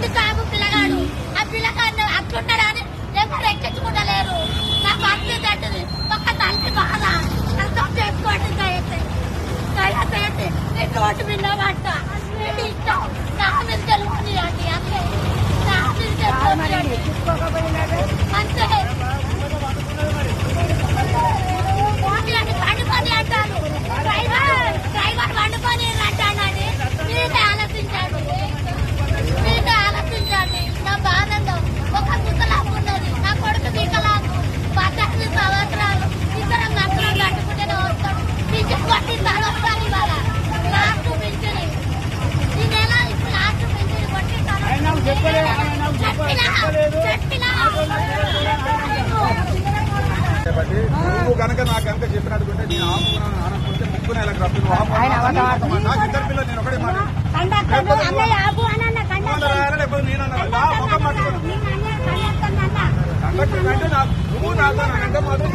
అయింది కాపు పిల్లగాడు. ఆ పిల్లగాడు అట్లున్నాడు అని రేపు నాకు అర్థం తట్టింది ఒక్క తల్లి బాధ. అర్థం చేసుకోండి దయచేసి. దయచేసి నేను మీద పట్ట నేను ఇష్టం. నా మీద తెలియదు అండి నా మీద తెలియదు. నువ్వు కనుక నాకు కనుక చెప్పినట్టుకుంటే నేను ఆపుకున్నాను ఆనకుంటే ముక్కునే ఇలా రప్పు నువ్వు ఆపు. నాకు ఇద్దరు పిల్లలు నేను ఒకటే మాట. అన్న లేకపోతే నేను అన్నాను నా ముఖం పట్టుకోను కండక్టర్ అంటే నాకు నువ్వు నాతో నాకంటే మాత్రం